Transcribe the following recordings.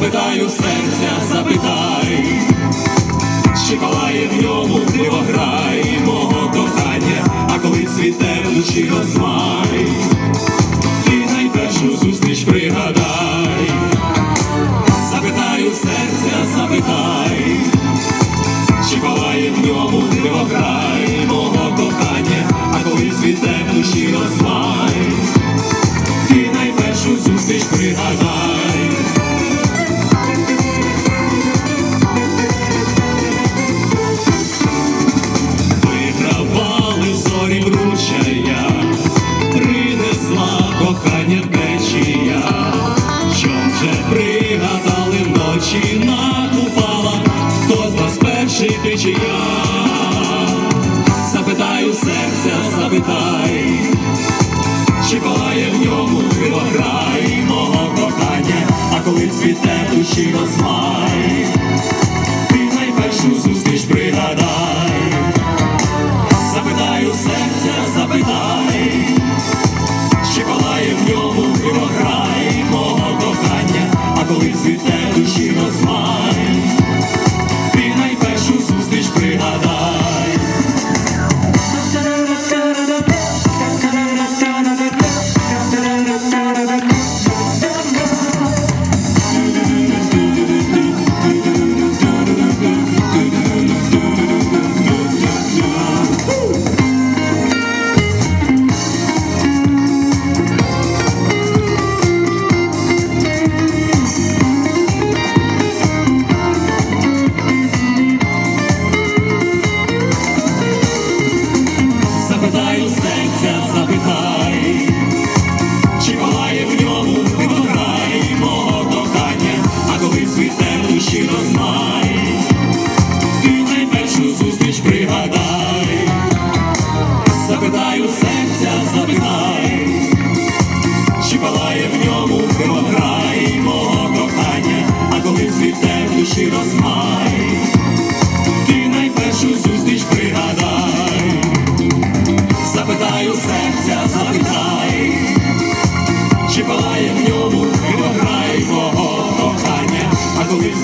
запитаю серця, запитай, чи колає в ньому дивограй. кохання течія, Чом же пригадали вночі накупала, хто з вас перший ти чи я? Запитаю серця, запитай, чи палає в ньому кривограй мого кохання, а коли цвіте душі розмай.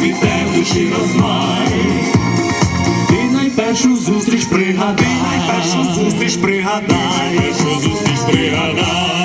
ти душі розмай. Ти найпершу зустріч пригадай, ти найпершу зустріч пригадай, ти найпершу зустріч пригадай.